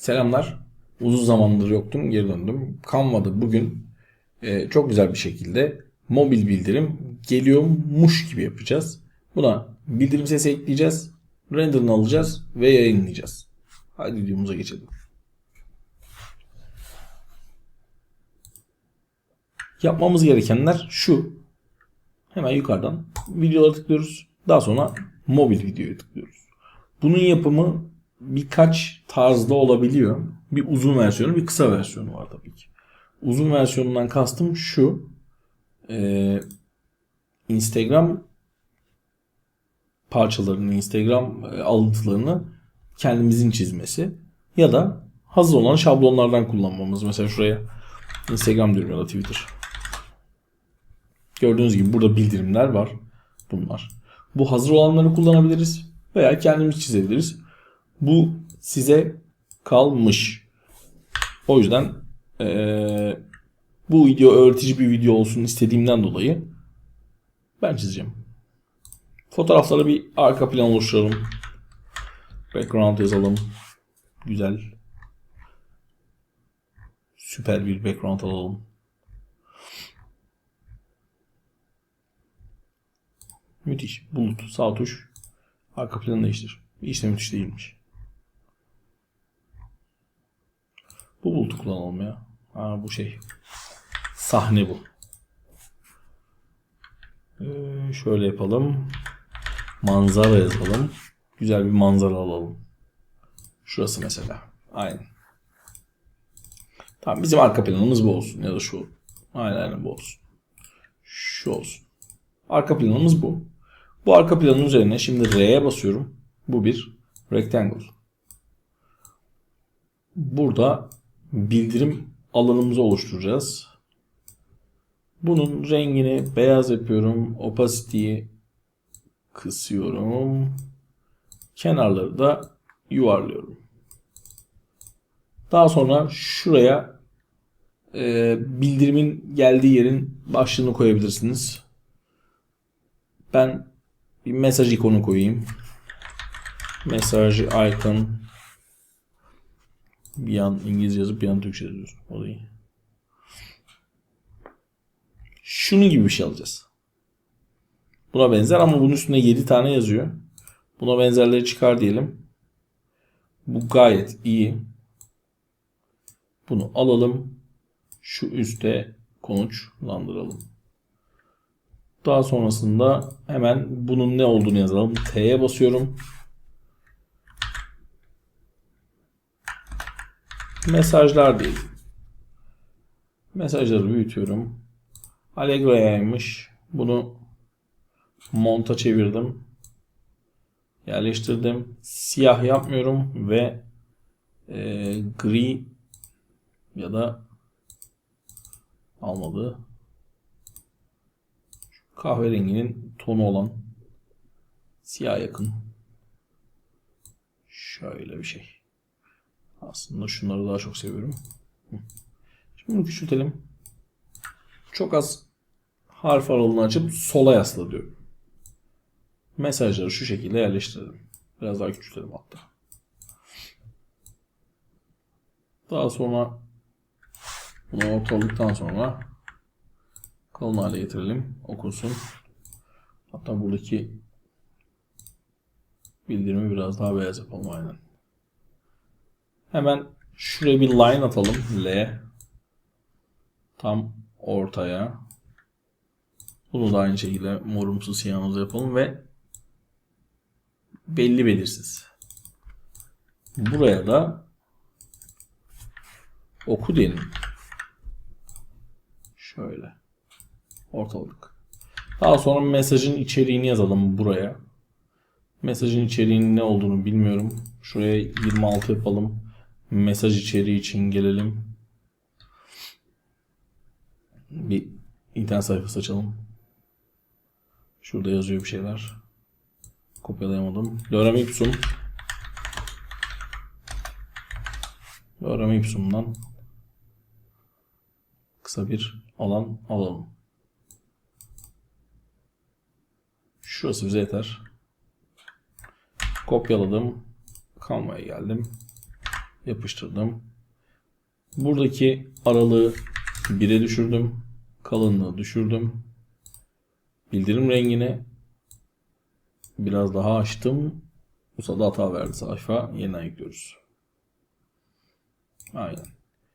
Selamlar. Uzun zamandır yoktum, geri döndüm. Canva'da bugün e, çok güzel bir şekilde mobil bildirim geliyormuş gibi yapacağız. Buna bildirim sesi ekleyeceğiz, renderını alacağız ve yayınlayacağız. Hadi videomuza geçelim. Yapmamız gerekenler şu. Hemen yukarıdan videolara tıklıyoruz. Daha sonra mobil videoya tıklıyoruz. Bunun yapımı birkaç tarzda olabiliyor. Bir uzun versiyonu, bir kısa versiyonu var tabii ki. Uzun versiyonundan kastım şu. Ee, Instagram parçalarını, Instagram e, alıntılarını kendimizin çizmesi ya da hazır olan şablonlardan kullanmamız. Mesela şuraya Instagram diyorum ya da Twitter. Gördüğünüz gibi burada bildirimler var. Bunlar. Bu hazır olanları kullanabiliriz veya kendimiz çizebiliriz. Bu size kalmış. O yüzden eee, bu video öğretici bir video olsun istediğimden dolayı ben çizeceğim. Fotoğraflara bir arka plan oluşturalım. Background yazalım. Güzel. Süper bir background alalım. Müthiş. Bulut. Sağ tuş. Arka planı değiştir. De müthiş değilmiş. Bu bulutu kullanalım ya. Ha bu şey. Sahne bu. Ee, şöyle yapalım. Manzara yazalım. Güzel bir manzara alalım. Şurası mesela. Aynen. Tamam bizim arka planımız bu olsun. Ya da şu. Aynen aynen bu olsun. Şu olsun. Arka planımız bu. Bu arka planın üzerine şimdi R'ye basıyorum. Bu bir rectangle. Burada bildirim alanımızı oluşturacağız. Bunun rengini beyaz yapıyorum. Opacity'yi kısıyorum. Kenarları da yuvarlıyorum. Daha sonra şuraya e, bildirimin geldiği yerin başlığını koyabilirsiniz. Ben bir mesaj ikonu koyayım. Mesaj icon bir yan İngilizce yazıp bir yan Türkçe yazıyorsun. O da iyi. Şunun gibi bir şey alacağız. Buna benzer ama bunun üstünde 7 tane yazıyor. Buna benzerleri çıkar diyelim. Bu gayet iyi. Bunu alalım. Şu üste konuşlandıralım. Daha sonrasında hemen bunun ne olduğunu yazalım. T'ye basıyorum. Mesajlar değil. Mesajları büyütüyorum. Allegro'yaymış. Bunu monta çevirdim. Yerleştirdim. Siyah yapmıyorum ve e, gri ya da almadı. Kahverenginin tonu olan siyah yakın. Şöyle bir şey. Aslında şunları daha çok seviyorum. Şimdi bunu küçültelim. Çok az harf aralığını açıp sola yasla diyorum. Mesajları şu şekilde yerleştirelim. Biraz daha küçültelim hatta. Daha sonra bunu ortaladıktan sonra kalın hale getirelim. Okunsun. Hatta buradaki bildirimi biraz daha beyaz yapalım aynen. Hemen şuraya bir line atalım. L. Tam ortaya. Bunu da aynı şekilde morumsu siyahımızı yapalım ve belli belirsiz. Buraya da oku diyelim. Şöyle. Ortalık. Daha sonra mesajın içeriğini yazalım buraya. Mesajın içeriğinin ne olduğunu bilmiyorum. Şuraya 26 yapalım. Mesaj içeriği için gelelim. Bir internet sayfası açalım. Şurada yazıyor bir şeyler. Kopyalayamadım. Lorem ipsum. Lorem ipsum'dan kısa bir alan alalım. Şurası bize yeter. Kopyaladım. Canva'ya geldim. Yapıştırdım. Buradaki aralığı 1'e düşürdüm. Kalınlığı düşürdüm. Bildirim rengini biraz daha açtım. Bu sırada hata verdi sayfa. Yeniden yüklüyoruz. Aynen.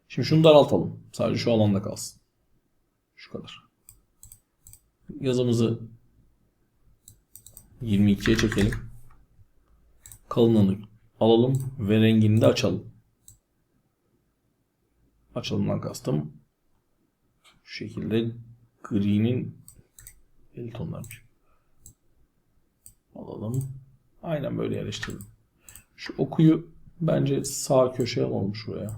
Şimdi şunu daraltalım. Sadece şu alanda kalsın. Şu kadar. Yazımızı 22'ye çekelim. Kalınlığını alalım ve rengini de açalım. Açalımdan kastım. Şu şekilde gri'nin 50 tonlarmış. Alalım. Aynen böyle yerleştirelim. Şu okuyu bence sağ köşeye alalım şuraya.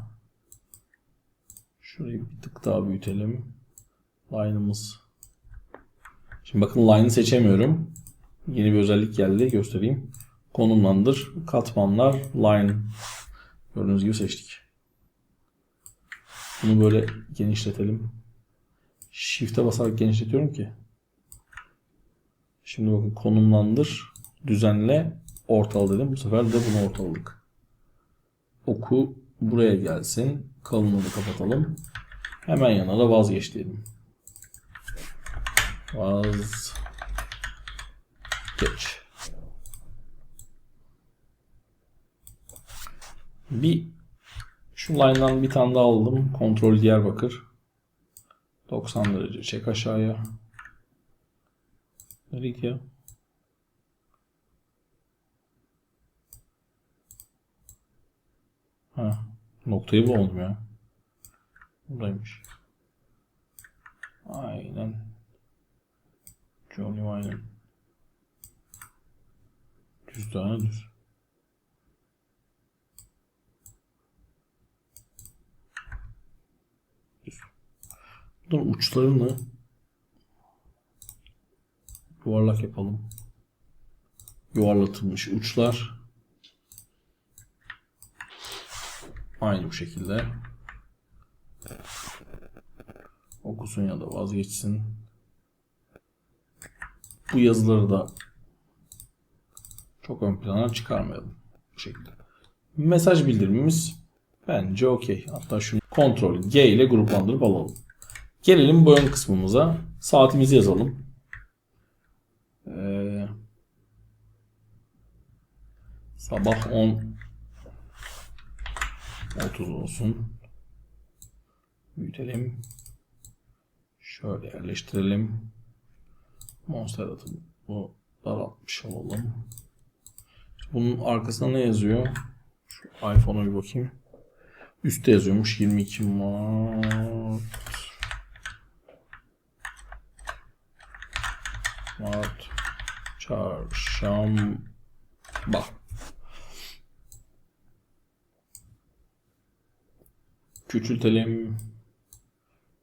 Şurayı bir tık daha büyütelim. Line'ımız. Şimdi bakın line'ı seçemiyorum. Yeni bir özellik geldi. Göstereyim. Konumlandır. Katmanlar. Line. Gördüğünüz gibi seçtik. Bunu böyle genişletelim. Shift'e basarak genişletiyorum ki. Şimdi bakın konumlandır. Düzenle. Ortal dedim. Bu sefer de bunu ortaladık. Oku buraya gelsin. Kalınlığı kapatalım. Hemen yana da vazgeç diyelim. Vaz geç. Bir şu line'dan bir tane daha aldım. Kontrol Diyarbakır. 90 derece çek aşağıya. Nereye gidiyor? Ha, noktayı bulamadım ya. Buradaymış. Aynen. Johnny aynen. Düz düz. Düz. Bunun uçlarını yuvarlak yapalım. Yuvarlatılmış uçlar. Aynı bu şekilde. Okusun ya da vazgeçsin. Bu yazıları da çok ön plana çıkarmayalım. Bu şekilde. Mesaj bildirimimiz bence okey. Hatta şunu kontrol G ile gruplandırıp alalım. Gelelim boyun kısmımıza. Saatimizi yazalım. Ee, sabah 10 30 olsun. Büyütelim. Şöyle yerleştirelim. Monster'ı bu daraltmış olalım. Bunun arkasında ne yazıyor? Şu iPhone'a bir bakayım. Üstte yazıyormuş 22 Mart. Mart. Çarşamba. Küçültelim.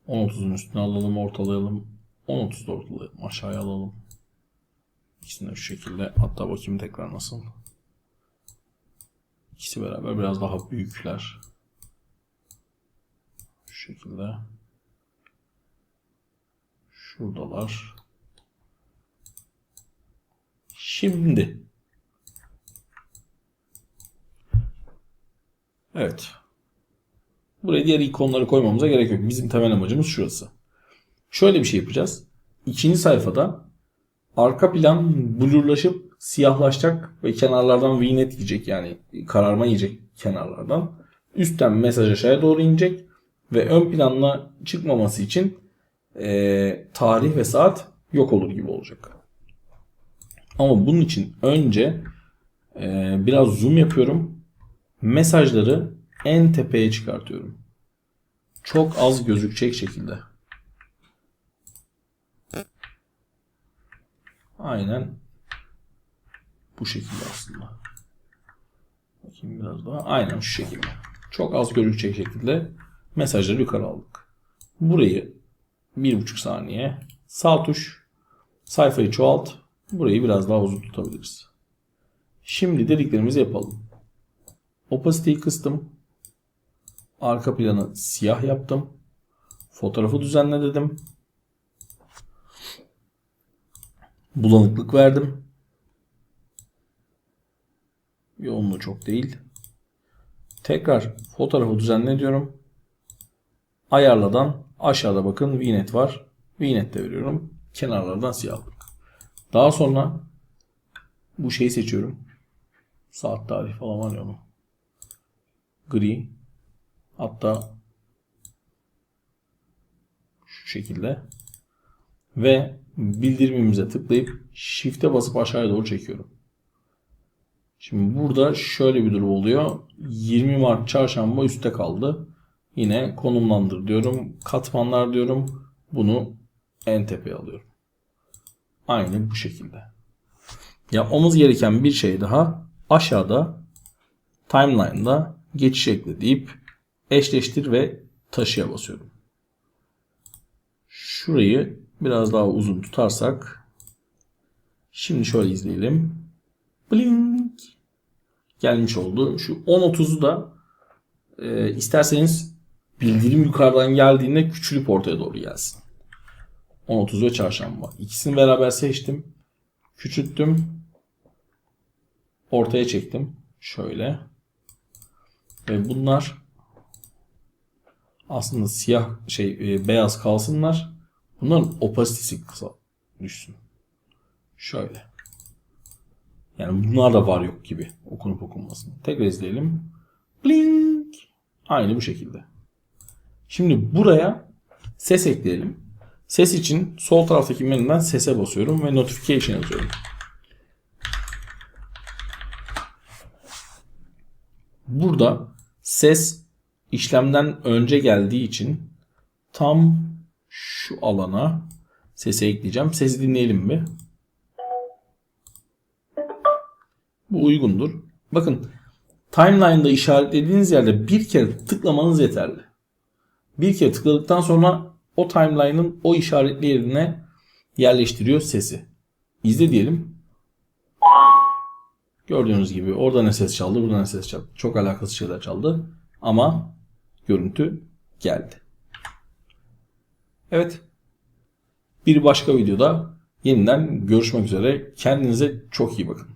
10.30'un üstüne alalım, ortalayalım. 10.30'da ortalayalım, aşağıya alalım. İkisini şu şekilde. Hatta bakayım tekrar nasıl. İkisi beraber biraz daha büyükler. Şu şekilde. Şuradalar. Şimdi. Evet. Buraya diğer ikonları koymamıza gerek yok. Bizim temel amacımız şurası. Şöyle bir şey yapacağız. İkinci sayfada arka plan blurlaşıp siyahlaşacak ve kenarlardan VNet yiyecek yani kararma yiyecek kenarlardan. Üstten mesaj aşağıya doğru inecek ve ön planla çıkmaması için e, tarih ve saat yok olur gibi olacak. Ama bunun için önce e, biraz zoom yapıyorum. Mesajları en tepeye çıkartıyorum. Çok az gözükecek şekilde. Aynen bu şekilde aslında. Bakayım biraz daha. Aynen şu şekilde. Çok az gözükecek şekilde mesajları yukarı aldık. Burayı bir buçuk saniye sağ tuş sayfayı çoğalt. Burayı biraz daha uzun tutabiliriz. Şimdi dediklerimizi yapalım. Opacity'yi kıstım. Arka planı siyah yaptım. Fotoğrafı düzenle dedim. Bulanıklık verdim. Yoğunluğu çok değil. Tekrar fotoğrafı düzenle diyorum. Ayarladan aşağıda bakın VNet var. VNet de veriyorum. Kenarlardan siyahlık. Daha sonra bu şeyi seçiyorum. Saat tarih falan var ya onu. Gri. Hatta şu şekilde. Ve bildirimimize tıklayıp Shift'e basıp aşağıya doğru çekiyorum. Şimdi burada şöyle bir durum oluyor. 20 Mart çarşamba üstte kaldı. Yine konumlandır diyorum. Katmanlar diyorum. Bunu en tepeye alıyorum. Aynı bu şekilde. Yapmamız gereken bir şey daha. Aşağıda timeline'da geçiş ekle deyip eşleştir ve taşıya basıyorum. Şurayı biraz daha uzun tutarsak şimdi şöyle izleyelim. Blink gelmiş oldu. Şu 10.30'u da e, isterseniz bildirim yukarıdan geldiğinde küçülüp ortaya doğru gelsin. 10.30 ve çarşamba. İkisini beraber seçtim. Küçülttüm. Ortaya çektim. Şöyle. Ve bunlar aslında siyah şey e, beyaz kalsınlar. Bunların opasitesi kısa düşsün. Şöyle. Yani bunlar da var yok gibi okunup okunmasın. Tekrar izleyelim. Blink. Aynı bu şekilde. Şimdi buraya ses ekleyelim. Ses için sol taraftaki menüden sese basıyorum ve notification yazıyorum. Burada ses işlemden önce geldiği için tam şu alana sesi ekleyeceğim. Sesi dinleyelim bir. Bu uygundur. Bakın timeline'da işaretlediğiniz yerde bir kere tıklamanız yeterli. Bir kere tıkladıktan sonra o timeline'ın o işaretli yerine yerleştiriyor sesi. İzle diyelim. Gördüğünüz gibi orada ne ses çaldı, burada ne ses çaldı. Çok alakasız şeyler çaldı. Ama görüntü geldi. Evet. Bir başka videoda yeniden görüşmek üzere. Kendinize çok iyi bakın.